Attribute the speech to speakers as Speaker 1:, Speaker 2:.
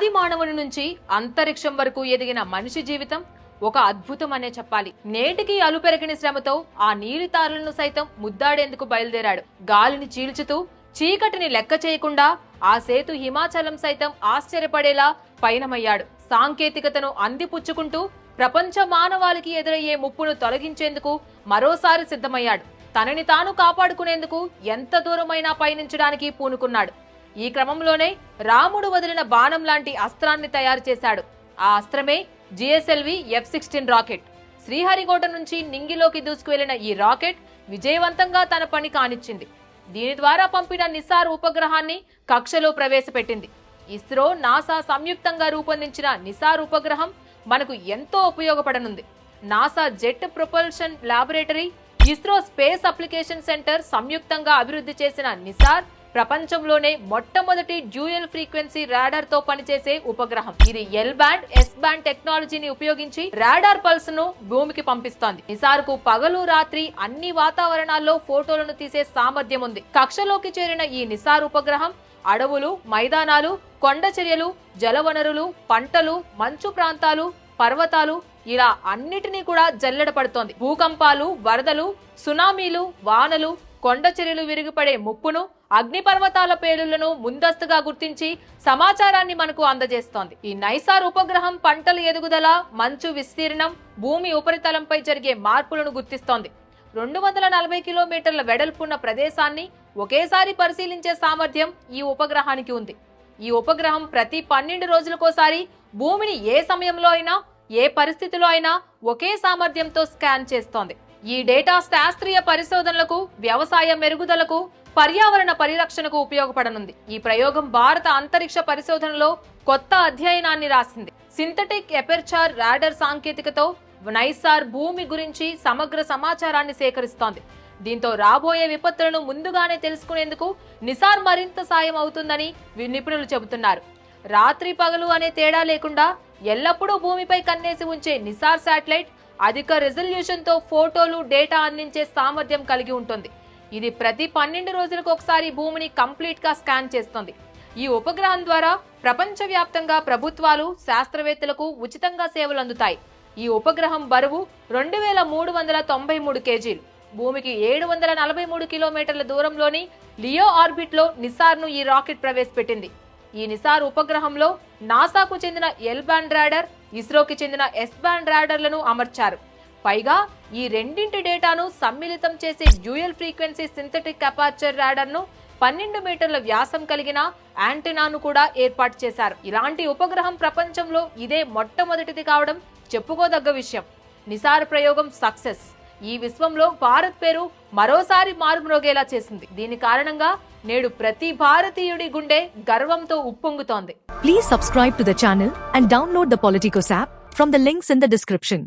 Speaker 1: ఆది మానవుని నుంచి అంతరిక్షం వరకు ఎదిగిన మనిషి జీవితం ఒక అద్భుతం అనే చెప్పాలి. నేటికి అలుపెరగని శ్రమతో ఆ నీలి తారలను సైతం ముద్దాడేందుకు బయలుదేరాడు. గాలిని చీల్చుతూ చీకటిని లెక్క చేయకుండా ఆ సేతు హిమాచలం సైతం ఆశ్చర్యపడేలా పయనమయ్యాడు. సాంకేతికతను అందిపుచ్చుకుంటూ ప్రపంచ మానవాళికి ఎదురయ్యే ముప్పును తొలగించేందుకు మరోసారి సిద్ధమయ్యాడు. తనని తాను కాపాడుకునేందుకు ఎంత దూరమైనా పయనించడానికి పూనుకున్నాడు. ఈ క్రమంలోనే రాముడు వదిలిన బాణం లాంటి అస్త్రాన్ని తయారు చేశాడు. ఆ అస్త్రమే GSLV F sixteen rocket. Sriharikota నుంచి నింగిలోకి దూసుకువెళ్ళిన ఈ రాకెట్ విజయవంతంగా తన పని కానిచ్చింది. దీని ద్వారా పంపిన నిసార్ ఉపగ్రహాన్ని కక్షలో ప్రవేశపెట్టింది. ఇస్రో నాసా సంయుక్తంగా రూపొందించిన నిసార్ ఉపగ్రహం మనకు ఎంతో ఉపయోగపడనుంది. NASA jet propulsion laboratory ISRO space application centre సంయుక్తంగా అభివృద్ధి చేసిన నిసార్ ప్రపంచంలోనే మొట్టమొదటి డ్యూయల్ ఫ్రీక్వెన్సీ రాడార్తో పనిచేసే ఉపగ్రహం. ఇది ఎల్ బ్యాండ్ ఎస్ బ్యాండ్ టెక్నాలజీని ఉపయోగించి రాడార్ పల్స్ను భూమికి పంపిస్తోంది. నిసార్కు పగలు రాత్రి అన్ని వాతావరణాల్లో ఫోటోలను తీసే సామర్థ్యం ఉంది. కక్షలోకి చేరిన ఈ నిసార్ ఉపగ్రహం అడవులు మైదానాలు కొండ చర్యలు జలవనరులు పంటలు మంచు ప్రాంతాలు పర్వతాలు ఇలా అన్నిటినీ కూడా జల్లెడ పడుతోంది. భూకంపాలు వరదలు సునామీలు వానలు కొండ చర్యలు విరిగిపడే ముప్పును అగ్నిపర్వతాల పేలులను ముందస్తుగా గుర్తించి సమాచారాన్ని మనకు అందజేస్తోంది. ఈ నైసార్ ఉపగ్రహం పంటల ఎదుగుదల మంచు విస్తీర్ణం భూమి ఉపరితలంపై జరిగే మార్పులను గుర్తిస్తోంది. రెండు వందల నలభై కిలోమీటర్ల వెడల్పున్న ప్రదేశాన్ని ఒకేసారి పరిశీలించే సామర్థ్యం ఈ ఉపగ్రహానికి ఉంది. ఈ ఉపగ్రహం ప్రతి పన్నెండు రోజులకోసారి భూమిని ఏ సమయంలో అయినా ఏ పరిస్థితిలో అయినా ఒకే సామర్థ్యంతో స్కాన్ చేస్తోంది. ఈ డేటా శాస్త్రీయ పరిశోధనలకు వ్యవసాయ మెరుగుదలకు పర్యావరణ పరిరక్షణకు ఉపయోగపడనుంది. ఈ ప్రయోగం భారత అంతరిక్ష పరిశోధనలో కొత్త అధ్యయనాన్ని రాసింది. సింథటిక్ ఎపెర్చార్ రాడర్ సాంకేతికతో నైసార్ భూమి గురించి సమగ్ర సమాచారాన్ని సేకరిస్తోంది. దీంతో రాబోయే విపత్తులను ముందుగానే తెలుసుకునేందుకు నిసార్ మరింత సాయం అవుతుందని నిపుణులు చెబుతున్నారు. రాత్రి పగలు అనే తేడా లేకుండా ఎల్లప్పుడూ భూమిపై కన్నేసి ఉంచే నిసార్ శాటిలైట్ అధిక రిజల్యూషన్తో ఫోటోలు డేటా అందించే సామర్థ్యం కలిగి ఉంటుంది. ఇది ప్రతి పన్నెండు రోజులకు ఒకసారి భూమిని కంప్లీట్గా స్కాన్ చేస్తుంది. ఈ ఉపగ్రహం ద్వారా ప్రపంచవ్యాప్తంగా ప్రభుత్వాలు శాస్త్రవేత్తలకు ఉచితంగా సేవలు అందుతాయి. ఈ ఉపగ్రహం బరువు రెండు వేల మూడు వందల తొంభై మూడు కేజీలు. భూమికి ఏడు వందల నలభై మూడు కిలోమీటర్ల దూరంలోని లియో ఆర్బిట్లో నిసార్ను ఈ రాకెట్ ప్రవేశపెట్టింది. ఈ నిసార్ ఉపగ్రహంలో నాసాకు చెందిన ఎల్ బ్యాండ్ రాడర్ ఇస్రోకి చెందిన ఎస్ బ్యాండ్ రాడర్లను అమర్చారు. పైగా ఈ రెండింటి డేటాను సమ్మిళితం చేసే డ్యూయల్ ఫ్రీక్వెన్సీ సింథటిక్ అపార్చర్ రాడర్ను పన్నెండు మీటర్ల వ్యాసం కలిగిన యాంటెనాను కూడా ఏర్పాటు చేశారు. ఇలాంటి ఉపగ్రహం ప్రపంచంలో ఇదే మొట్టమొదటిది కావడం చెప్పుకోదగ్గ విషయం. నిసార్ ప్రయోగం సక్సెస్. ఈ విశ్వంలో భారత్ పేరు మరోసారి మారుమ్రోగేలా చేసింది. దీని కారణంగా నేడు ప్రతి భారతీయుడి గుండె గర్వంతో ఉప్పొంగుతోంది.
Speaker 2: Please subscribe to the and download the Politicos app from the links in the description